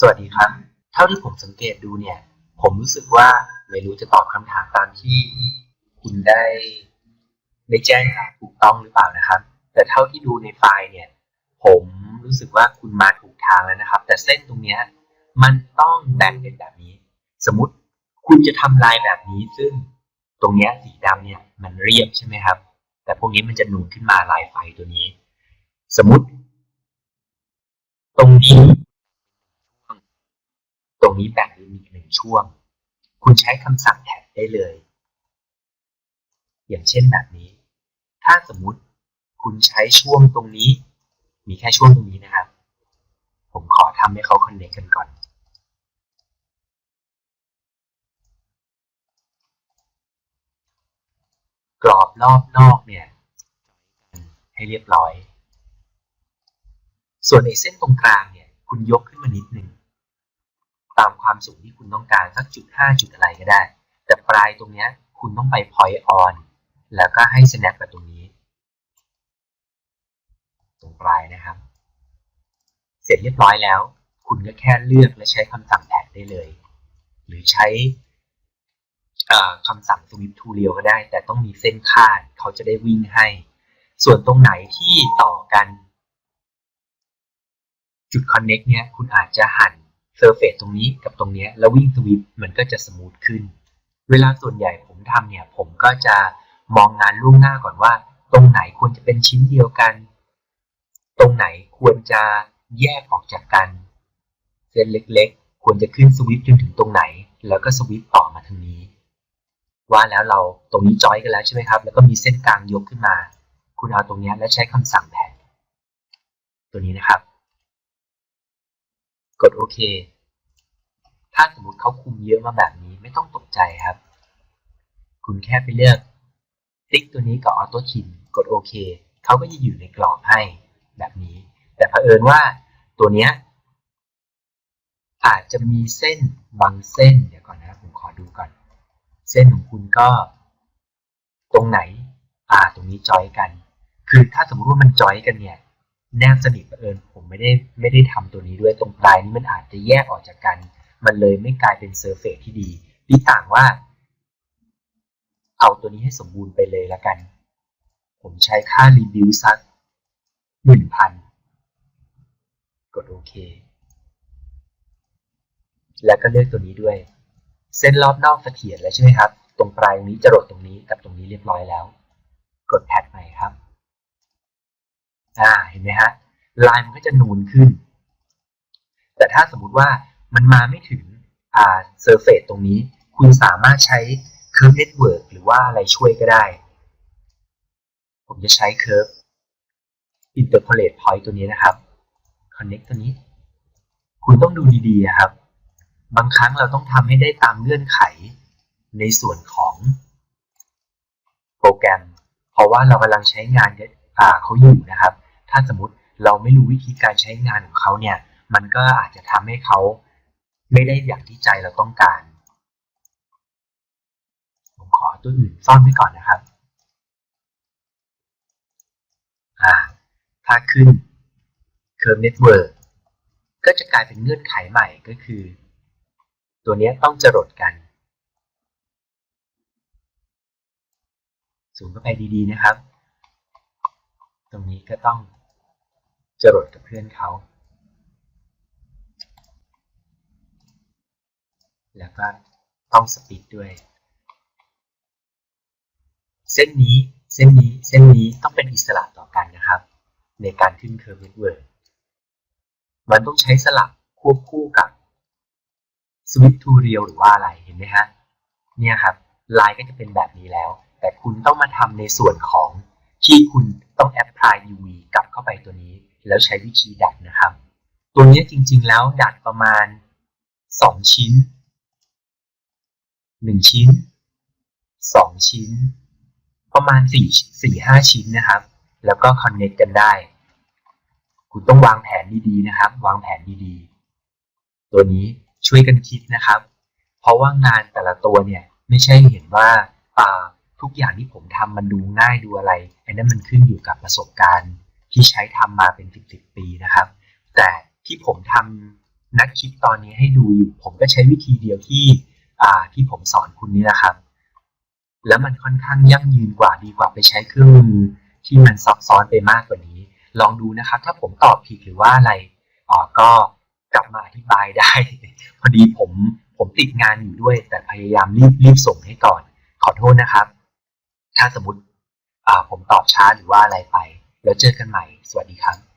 สวัสดีครับ เท่าที่ผมสังเกตดูเนี่ย ผมรู้สึกว่าไม่รู้จะตอบคำถามตามที่คุณได้ได้แจ้งมาถูกต้องหรือเปล่านะครับ แต่เท่าที่ดูในไฟล์เนี่ย ผมรู้สึกว่าคุณมาถูกทางแล้วนะครับ แต่เส้นตรงเนี้ยมันต้องแบ่งเป็นแบบนี้ สมมติคุณจะทำลายแบบนี้ ซึ่งตรงเนี้ยสีดำเนี่ยมันเรียบใช่ไหมครับ แต่พวกนี้มันจะหนูนขึ้นมาลายไฟตัวนี้ สมมติ ตรงนี้ รงนี้แบ่งเป็นอีกหนึ่งช่วง คุณใช้คำสั่งแท็บได้เลย อย่างเช่นแบบนี้ ถ้าสมมุติคุณใช้ช่วงตรงนี้ มีแค่ช่วงตรงนี้นะครับ ผมขอทำให้เขาคอนเนคกันก่อนกรอบรอบนอกเนี่ย ให้เรียบร้อย ส่วนในเส้นตรงกลางเนี่ย คุณยกขึ้นมานิดหนึ่ง ตามความสูงที่คุณต้องการสักจุดห้าจุดอะไรก็ได้ แต่ปลายตรงเนี้ยคุณต้องไป point on แล้วก็ให้ snap กับตรงนี้ ตรงปลายนะครับ เสร็จเรียบร้อยแล้ว คุณก็แค่เลือกและใช้คำสั่งแท็กได้เลย หรือใช้คำสั่ง sweep to เรียวก็ได้ แต่ต้องมีเส้นคาดเขาจะได้วิ่งให้ ส่วนตรงไหนที่ต่อกัน จุด connect เนี้ยคุณอาจจะหั่น surface ตรงนี้กับตรงนี้แล้ววิ่ง sweep มันก็จะสมูทขึ้น เวลาส่วนใหญ่ผมทำเนี่ย ผมก็จะมองงานล่วงหน้าก่อนว่า ตรงไหนควรจะเป็นชิ้นเดียวกัน ตรงไหนควรจะแยกออกจากกันเส้นเล็กๆ ควรจะขึ้นสวิปจนถึงตรงไหน แล้วก็สวิปต่อมาทางนี้ ว่าแล้วเราตรงนี้จอยกันแล้วใช่ไหมครับ แล้วก็มีเส้นกลางยกขึ้นมา คุณเอาตรงนี้แล้วใช้คำสั่งแผนตัวนี้นะครับ กดโอเค ถ้าสมมติเขาคุมเยอะมาแบบนี้ไม่ต้องตกใจครับ คุณแค่ไปเลือก ติ๊กตัวนี้กับออโต้ชินกดโอเคเขาก็จะอยู่ในกรอบให้แบบนี้ แต่เผอิญว่าตัวเนี้ยอาจจะมีเส้นบางเส้นเดี๋ยวก่อนนะผมขอดูก่อน เส้นของคุณก็ ตรงไหน อ่าตรงนี้จอยกัน คือถ้าสมมติว่ามันจอยกันเนี่ย แนบสนิทเอิญผมไม่ได้ไม่ได้ทำตัวนี้ด้วยตรงปลายนี้มันอาจจะแยกออกจากกัน มันเลยไม่กลายเป็นเซอร์เฟซที่ดีพี่ต่างว่า เอาตัวนี้ให้สมบูรณ์ไปเลยละกัน ผมใช้ค่ารีวิวสักหนึ่งพันกดโอเค แล้วก็เลือกตัวนี้ด้วย เส้นรอบนอกเสถียรแล้วใช่ไหมครับ ตรงปลายนี้จะรดตรงนี้กับตรงนี้เรียบร้อยแล้ว กดแท็กใหม่ครับ อ่าเห็นไหมฮะลายมันก็จะนูนขึ้น แต่ถ้าสมมุติว่ามันมาไม่ถึงอ่าเซอร์เฟซตรงนี้ คุณสามารถใช้ Curve Network หรือว่าอะไรช่วยก็ได้ ผมจะใช้ Curve Interpolate Point ตัวนี้นะครับ Connect ตัวนี้ คุณต้องดูดีๆครับ บางครั้งเราต้องทำให้ได้ตามเงื่อนไขในส่วนของโปรแกรม เพราะว่าเรากำลังใช้งานอ่าเขาอยู่นะครับ ถ้าสมมติเราไม่รู้วิธีการใช้งานของเขาเนี่ย มันก็อาจจะทำให้เขาไม่ได้อย่างที่ใจเราต้องการ ผมขอตัวอื่นซ่อนไว้ก่อนนะครับ อ่า ถ้าขึ้น Curve Network ก็จะกลายเป็นเงื่อนไขใหม่ก็คือ ตัวนี้ต้องจรดกัน สูงเข้าไปดีๆนะครับ ตรงนี้ก็ต้อง รดกับเพื่อนเขา แล้วก็ต้องสปีดด้วย เส้นนี้เส้นนี้เส้นนี้ต้องเป็นอิสระต่อกันนะครับ ในการขึ้นเคอร์ฟเน็ตเวิร์มันต้องใช้สลับควบคู่กับ Swift to Real หรือว่าอะไรเห็นไหมฮะเนี่ยครับลายก็จะเป็นแบบนี้แล้ว แต่คุณต้องมาทำในส่วนของที่คุณต้อง apply UV กลับเข้าไปตัวนี้ แล้วใช้วิธีดัดนะครับ ตัวนี้จริงๆแล้วดัดประมาณ 2 ชิ้น 1 ชิ้น 2 ชิ้น ประมาณ 4 4 5 ชิ้นนะครับ แล้วก็ connect กันได้ คุณต้องวางแผนดีๆนะครับ วางแผนดีๆ ตัวนี้ช่วยกันคิดนะครับ เพราะว่างานแต่ละตัวเนี่ยไม่ใช่เห็นว่าอ่าทุกอย่างที่ผมทำมันดูง่ายดูอะไรอันนั้นมันขึ้นอยู่กับประสบการณ์ ที่ใช้ทำมาเป็นสิบสิบปีนะครับ แต่ที่ผมทำนักคิดตอนนี้ให้ดูอยู่ ผมก็ใช้วิธีเดียวที่อ่าที่ผมสอนคุณนี่นะครับ แล้วมันค่อนข้างยั่งยืนกว่าดีกว่าไปใช้เครื่องมือที่มันซับซ้อนไปมากกว่านี้ ลองดูนะครับ ถ้าผมตอบผิดหรือว่าอะไรอ่าก็กลับมาอธิบายได้ พอดีผมผมติดงานอยู่ด้วย แต่พยายามรีบรีบส่งให้ก่อน ขอโทษนะครับ ถ้าสมมติอ่าผมตอบช้าหรือว่าอะไรไป แล้วเจอกันใหม่ สวัสดีครับ